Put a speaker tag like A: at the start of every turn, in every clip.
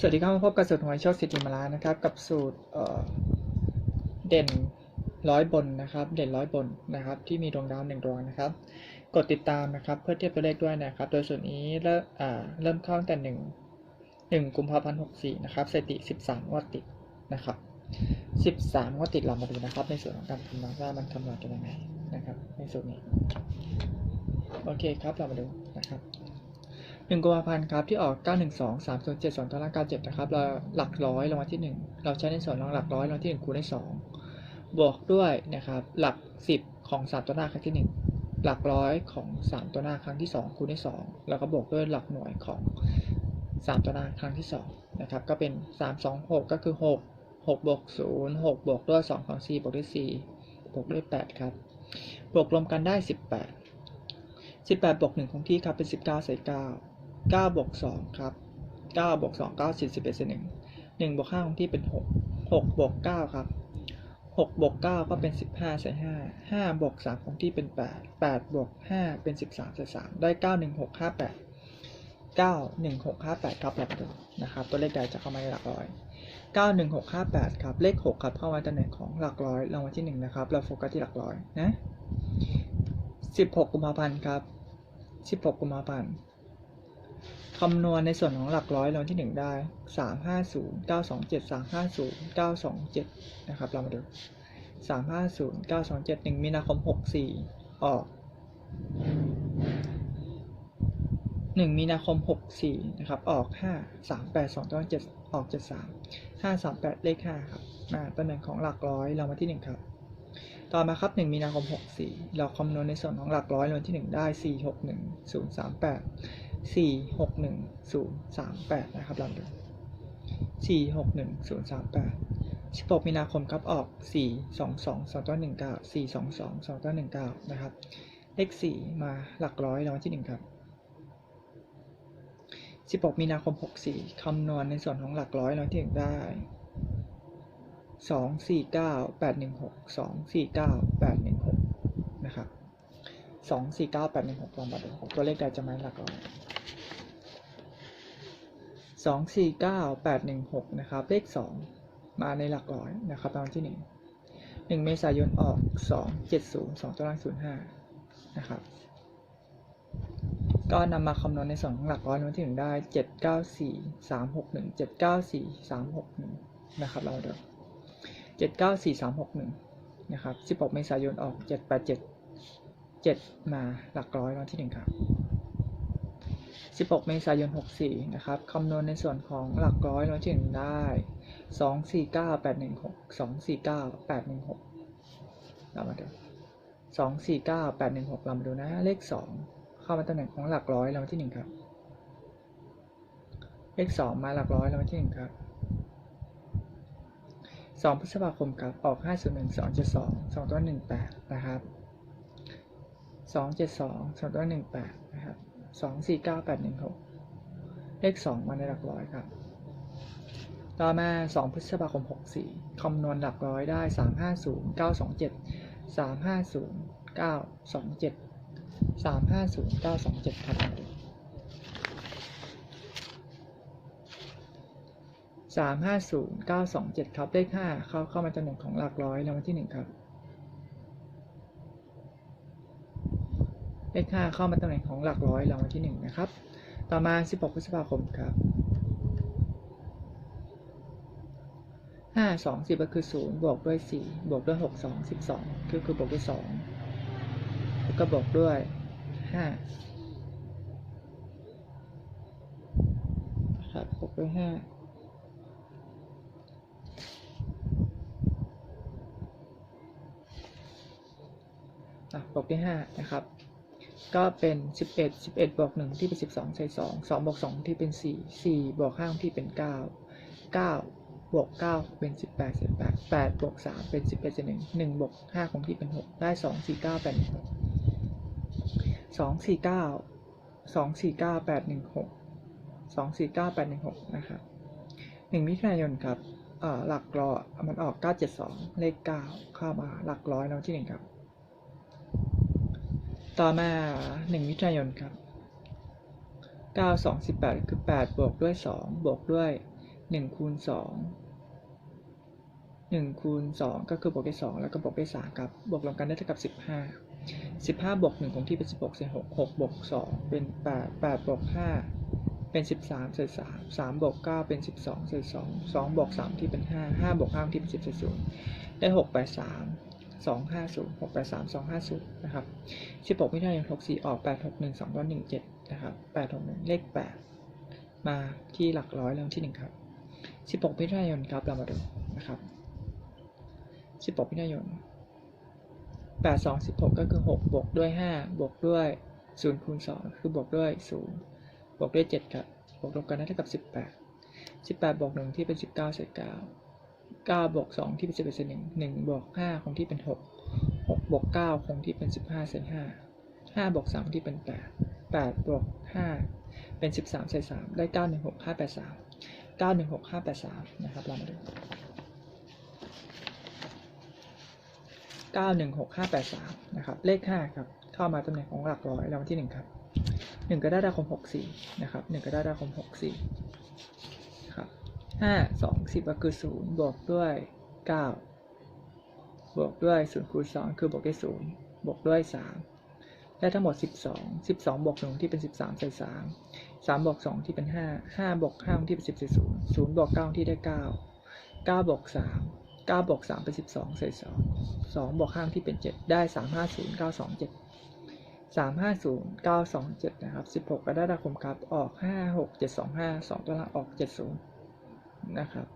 A: สวัสดีครับมาพบกับสูตรหวยโชคสิทธิมาลานะครับ กับสูตรเเด่นร้อยบนนะครับ เด่นร้อยบนนะครับ ที่มีดวงดาวหนึ่งดวงนะครับ กดติดตามนะครับเพื่อเทียบตัวเลขด้วยนะครับ โดยส่วนนี้เริ่มเริ่มเข้าตั้งแต่หนึ่งหนึ่งกุมภาพันธ์หกสี่นะครับสถิติสิบสามงวดติดนะครับสิบสามงวดติดเรามาดูนะครับ ในส่วนของการคำนวณว่ามันคำนวณกันยังไงนะครับ ในส่วนนี้โอเคครับเรามาดูนะครับ หนึ่งกุมภาพันธ์ครับที่ออก 912 307 2ตัวล่าง97นะครับเราหลักร้อยรางวัลที่ 1 เราใช้ในส่วนของหลักร้อยรางวัลที่ 1 คูณด้วย2บวกด้วยนะครับหลัก 10 ของ 3 ตัวหน้าครั้งที่ 1 หลักร้อยของ 3 ตัวหน้าครั้งที่ 2 คูณด้วย2แล้วก็บวกด้วยหลักหน่วยของ 3 ตัวหน้าครั้งที่2นะครับก็เป็น 3 2 6 ก็คือ 6 6บวก0 6บวกด้วย2ของ4บวกด้วย4บวกด้วย 8 ครับ บวกรวมกันได้ 18 18บวก1คงที่ครับเป็น 19ใส่9 9บวก2ครับ9บวก2 9 41เศษ1 1บวก5คงที่เป็น 6 6บวก9ครับ6บวก9ก็เป็น 15ใส่5 5บวก3คงที่เป็น 8 8บวก5เป็น 13ใส่3ได้ 9 1 6 5 8 9 1 6 5 8ครับแบบเดิมนะครับ ตัวเลขใดจะเข้ามาในหลักร้อย 9 1 6 5 8 ครับ เลข 6 ครับ เข้ามาตำแหน่งของหลักร้อยรางวัลที่ 1 นะครับ เราโฟกัสที่หลักร้อยนะ 16 กุมภาพันธ์ครับ 16 กุมภาพันธ์ คำนวณในส่วนของหลักร้อยรางวัลที่หนึ่งได้สามห้าศูนย์เก้าสองเจ็ดสามห้าศูนย์เก้าสองเจ็ดนะครับ เรามาดูสามห้าศูนย์เก้าสองเจ็ดหนึ่งมีนาคมหกสี่ออกหนึ่งมีนาคมหกสี่นะครับ ออกห้าสามแปดสองต้องเจ็ดออกเจ็ดสามห้าสามแปดเลขห้าครับมาตำแหน่งของหลักร้อยรางวัลที่หนึ่งครับ ต่อมาครับ 1 มีนาคม 64 เราคำนวณในส่วนของหลักร้อยรางวัลที่ 1 ได้ สี่หกหนึ่งศูนย์สามแปดนะครับลองดูสี่หกหนึ่งศูนย์สามแปดสิบหกมีนาคมครับออกสี่สองสองสองตัวหนึ่งเก้าสี่สองสองสองตัวหนึ่งเก้านะครับ เลขสี่มาหลักร้อยร้อยที่หนึ่งครับสิบหกมีนาคมหกสี่คำนวณในส่วนของหลักร้อยร้อยที่หนึ่งได้สองสี่เก้าแปดหนึ่งหกสองสี่เก้าแปดหนึ่งหกนะครับสองสี่เก้าแปดหนึ่งหกลองมาดูตัวเลขใดจะมาหลักร้อย สองสี่เก้าแปดหนึ่งหกนะครับ เลขสองมาในหลักร้อยนะครับตอนที่หนึ่งหนึ่งเมษายนออกสองเจ็ดศูนย์สองตัวล่างศูนย์ห้านะครับ ก็นำมาคำนวณในสองหลักร้อยวันที่หนึ่งได้เจ็ดเก้าสี่สามหกหนึ่งเจ็ดเก้าสี่สามหกหนึ่งนะครับเราเดิมเจ็ดเก้าสี่สามหกหนึ่งนะครับสิบหกเมษายนออกเจ็ดแปดเจ็ดเจ็ดมาหลักร้อยวันที่หนึ่งครับ 16 เมษายน 64 นะครับคำนวณในส่วนของหลักร้อยรางวัลที่หนึ่งได้ 249 816 249 816เรามาดู249 816เรามาดูนะ เลข 2 เข้ามาตำแหน่งของหลักร้อยรางวัลที่หนึ่งครับ เลข 2 มาหลักร้อยรางวัลที่หนึ่งครับ 2 พฤษภาคมครับ ออก 501 272 2ตัว18 นะครับ 272 2ตัว18 นะครับ สองสี่เก้าแปดหนึ่งหกเลขสองมาในหลักร้อยครับ ต่อมาสองพฤษภาคมหกสี่คำนวณหลักร้อยได้สามห้าศูนย์เก้าสองเจ็ดสามห้าศูนย์เก้าสองเจ็ดสามห้าศูนย์เก้าสองเจ็ดครับสามห้าศูนย์เก้าสองเจ็ดครับเลขห้าเข้าเข้ามาจำหน่งของหลักร้อยรางวัลที่หนึ่งครับ เลขห้าเข้ามาตำแหน่งของหลักร้อยรางวัลที่หนึ่งนะครับ ต่อมาสิบหกพฤษภาคมครับห้าสองสิบก็คือศูนย์บวกด้วยสี่บวกด้วยหกสองสิบสองคือคือบวกด้วยสองแล้วก็บวกด้วยห้าครับบวกด้วยห้าอะบวกด้วยห้านะครับ ก็เป็น 11 11บวก1ที่เป็น 12 ใส่ 2 2บวก2ที่เป็น 4 4บวก5ที่เป็น 9 9บวก9เป็น 18 18 8บวก3เป็น 11 1 1บวก5คงที่เป็น 6 ได้ 2 4 9 8 1 6 2 4 9 2 4 9 8 1 6 2 4 9 8 1 6นะคะ1มิถุนายนครับหลักรอมันออก 972 เลข 9 เข้ามาหลักร้อยน้ำที่ 1 ครับ ต่อมา1มิถุนายนครับ9 2 18คือ8บวกด้วย2บวกด้วย1คูณ2 1คูณ2ก็คือบวกด้วย2แล้วก็บวกด้วย3ครับ บวกรวมกันได้เท่ากับ15 15บวก1คงที่เป็น16เศษ6 6บวก2เป็น8 8บวก5เป็น13เศษ3 3บวก9เป็น12เศษ2 2บวก3ที่เป็น5 5บวก5ที่เป็น10เศษ0ได้6 8 3 2 5 250 6 8 3 2 5 0นะครับ16มิถุนายน64 ออก 8 6 1 2ต้น17นะครับ8 6 1 เลข 8 มาที่หลักร้อยเรื่องที่ 1 ครับ 16มิถุนายนครับเรามาดูนะครับ 16มิถุนายน 8 2 16 ก็คือ 6 บวกด้วย 5 บวกด้วย 0 คูณ 2 คือบวกด้วย 0 บวกด้วย 7 ครับ บวกรวมกันได้เท่ากับ 18 18 บวก 1 ที่เป็น 19เศษ9 9บวก2ที่เป็น11เศษ1 1บวก5คงที่เป็น 6 6บวก9คงที่เป็น 15เศษ5 5บวก3ที่เป็น 8 8บวก5เป็น 13เศษ3ได้ 9 1 6 5 8 3 9 1 6 5 8 3 นะครับ เรามาดู 9 1 6 5 8 3 นะครับ เลข 5 ครับ เข้ามาตำแหน่งของหลักร้อยรางวัลที่ 1 ครับ 1ก็ได้ดาคม 64 นะครับ 1ก็ได้ดาคม 64ครับ ห้าสองสิบก็คือศูนย์บวกด้วยเก้าบวกด้วยศูนย์คูณสองคือบวกด้วยศูนย์บวกด้วยสามได้ทั้งหมดสิบสองสิบสองบวกหนึ่งที่เป็นสิบสามใส่สามสามบวกสองที่เป็นห้าห้าบวกห้าที่เป็นสิบใส่ศูนย์ศูนย์บวกเก้าที่ได้เก้าเก้าบวกสามเก้าบวกสามเป็นสิบสองใส่สองสองบวกห้าที่เป็นเจ็ดได้สามห้าศูนย์เก้าสองเจ็ดสามห้าศูนย์เก้าสองเจ็ดนะครับสิบหกกระดาคมครับออกห้าหกเจ็ดสองห้าสองตัวละออกเจ็ดศูนย์ นะครับ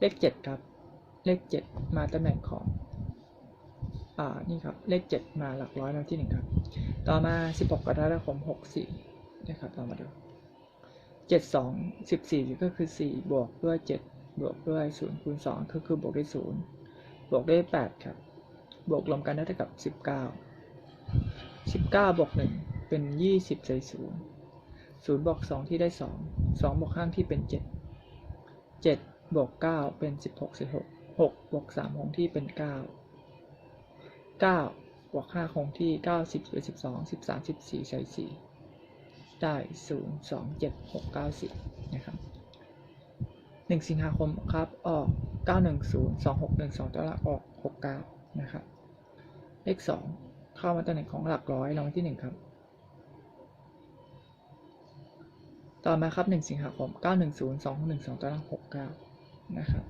A: เลขเจ็ดครับ เลขเจ็ดมาตำแหน่งของ อ่า นี่ครับ เลขเจ็ดมาหลักร้อยแล้วที่หนึ่งครับ ต่อมาสิบหกกรกฎาคมหกสี่นะครับเรามาดูเจ็ดสองสิบสี่ก็คือสี่บวกด้วยเจ็ดบวกด้วยศูนย์คูณสองก็คือบวกด้วยศูนย์บวกด้วยแปดครับ บวกรวมกันได้เท่ากับสิบเก้าสิบเก้าบวกหนึ่งเป็นยี่สิบใส่ศูนย์ศูนย์บวกสองที่ได้สองสองบวกห้างที่เป็นเจ็ด เจ็ดบวกเก้าเป็นสิบหกสิบหกหกบวกสามคงที่เป็นเก้าเก้าบวกห้าคงที่เก้าสิบสิบสองสิบสามสิบสี่ใส่สี่ได้ศูนย์สองเจ็ดหกเก้าสิบนะครับหนึ่งสิงหาคมครับออกเก้าหนึ่งศูนย์สองหกหนึ่งสองตัวละออกหกเก้านะครับเลขสองเข้ามาตำแหน่งของหลักร้อยรางวัลที่หนึ่งครับ ต่อมาครับ 1 สิงหาคม 910 212ตาราง69 นะครับ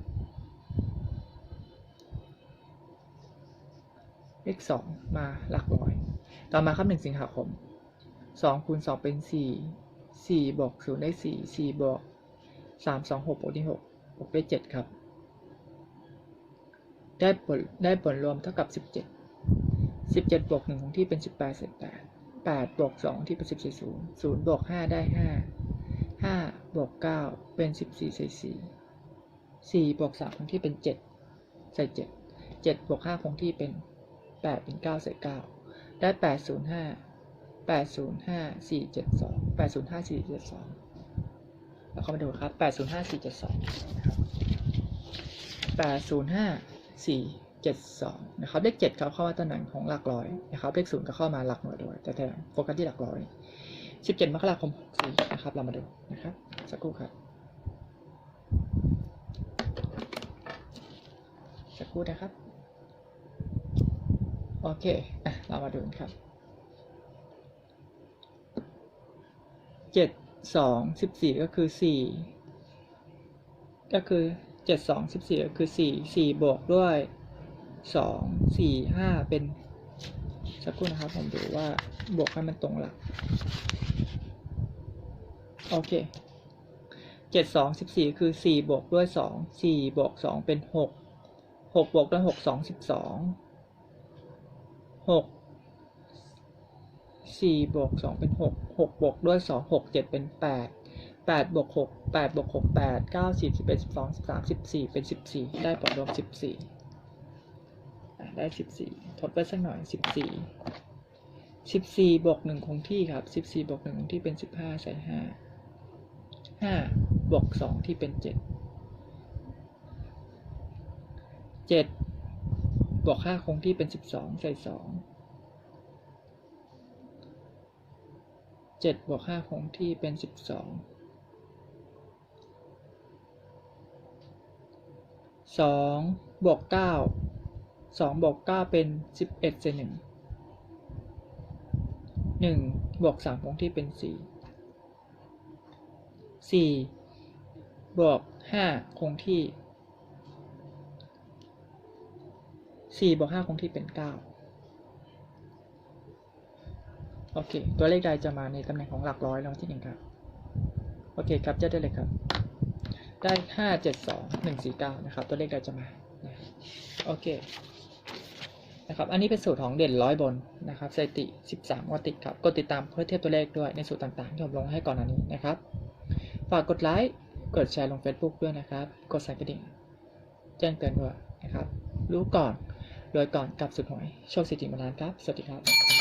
A: เลข2มาหลักร้อย ต่อมาครับ 1 สิงหาคมสองคูณสองเป็นสี่สี่บวกศูนย์ได้สี่สี่บวกสามสองหกบวกที่หกบวกได้เจ็ดครับ ได้ผลได้ผลรวมเท่ากับสิบเจ็ดสิบเจ็ดบวกหนึ่งของที่เป็นสิบแปดเศษแปดแปดบวกสองที่เป็นสิบสี่ศูนย์ศูนย์บวกห้าได้ห้า ห้าบวกเก้าเป็นสิบสี่ใส่สี่สี่บวกสามของที่เป็นเจ็ดใส่เจ็ดเจ็ดบวกห้าของที่เป็นแปดเป็นเก้าใส่เก้าได้แปดศูนย์ห้าแปดศูนย์ห้าสี่เจ็ดสองแปดศูนย์ห้าสี่เจ็ดสองแล้วเข้ามาดูครับแปดศูนย์ห้าสี่เจ็ดสองแปดศูนย์ห้าสี่เจ็ดสองนะครับเลขเจ็ดครับเข้ามาตำแหน่งของหลักร้อยนะครับเลขศูนย์ก็เข้ามาหลักหน่วยด้วยแต่แต่โฟกัสที่หลักร้อย สิบเจ็ดมกราคมหกสี่นะครับ เรามาดูนะครับ สักครู่ครับ สักครู่นะครับ โอเค อะ เรามาดูครับเจ็ดสองสิบสี่ก็คือสี่ก็คือเจ็ดสองสิบสี่ก็คือสี่สี่บวกด้วยสองสี่ห้าเป็นสักครู่นะครับ ผมดูว่าบวกให้มันตรงหลัก โอเคเจ็ดสองสิบสี่คือสี่บวกด้วยสองสี่บวกสองเป็นหกหกบวกด้วยหกสองสิบสองหกสี่บวกสองเป็นหกหกบวกด้วยสองหกเจ็ดเป็นแปดแปดบวกหกแปดบวกหกแปดเก้าสิบสิบเอ็ดสิบสองสิบสามสิบสี่เป็นสิบสี่ได้ผลรวมสิบสี่ได้สิบสี่ทดไปสักหน่อยสิบสี่สิบสี่บวกหนึ่งคงที่ครับสิบสี่บวกหนึ่งคงที่เป็นสิบห้าใส่ห้า ห้าบวกสองที่เป็นเจ็ดเจ็ดบวกห้าคงที่เป็นสิบสองใส่สองเจ็ดบวกห้าคงที่เป็นสิบสองสองบวกเก้าสองบวกเก้าเป็นสิบเอ็ดเศษหนึ่งหนึ่งบวกสามคงที่เป็นสี่ สี่บวกห้าคงที่สี่บวกห้าคงที่เป็นเก้าโอเค ตัวเลขใดจะมาในตำแหน่งของหลักร้อยรางวัลที่หนึ่งครับ โอเคครับจะได้เลยครับ ได้ห้าเจ็ดสองหนึ่งสี่เก้านะครับ ตัวเลขใดจะมา โอเค นะครับ อันนี้เป็นสูตรของเด่นร้อยบนนะครับสถิติ13งวัติครับ กดติดตามเพื่อเทียบตัวเลขด้วยในสูตรต่างๆที่ผมลงให้ก่อนหน้านี้นะครับ ฝากกดไลค์ กดแชร์ลง Facebook ด้วยนะครับ กดสั่นกระดิ่ง แจ้งเตือนด้วยนะครับ รู้ก่อนรวยก่อนกับสุดหวยโชคสิทธิมาลานครับ สวัสดีครับ